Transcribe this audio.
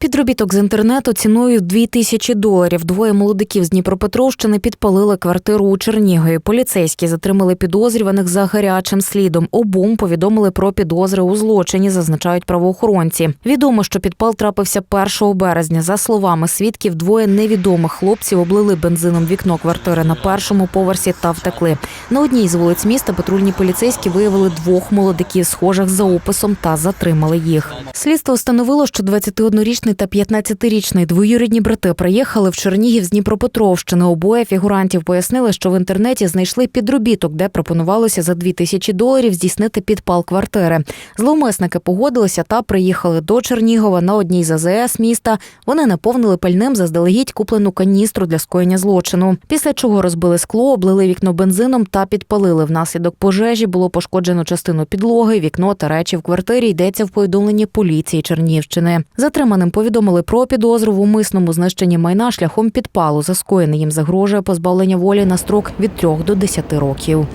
Підробіток з інтернету ціною 2 тисячі доларів. Двоє молодиків з Дніпропетровщини підпалили квартиру у Чернігові. Поліцейські затримали підозрюваних за гарячим слідом. Обом повідомили про підозри у злочині, зазначають правоохоронці. Відомо, що підпал трапився 1 березня. За словами свідків, двоє невідомих хлопців облили бензином вікно квартири на першому поверсі та втекли. На одній з вулиць міста патрульні поліцейські виявили двох молодиків, схожих за описом, та затримали їх. Слідство встановило, що 21-річний та 15-річний двоюрідні брати приїхали в Чернігів з Дніпропетровщини. Обоє фігурантів пояснили, що в інтернеті знайшли підробіток, де пропонувалося за 2 тисячі доларів здійснити підпал квартири. Зловмисники погодилися та приїхали до Чернігова на одній з АЗС міста. Вони наповнили пальним заздалегідь куплену каністру для скоєння злочину. Після чого розбили скло, облили вікно бензином та підпалили. Внаслідок пожежі було пошкоджено частину підлоги, вікно та речі в квартирі. Йдеться в повідомленні поліції Чернігівщини. Затриманим повідомили про підозру в умисному знищенні майна шляхом підпалу. За скоєне їм загрожує позбавлення волі на строк від 3 до 10 років.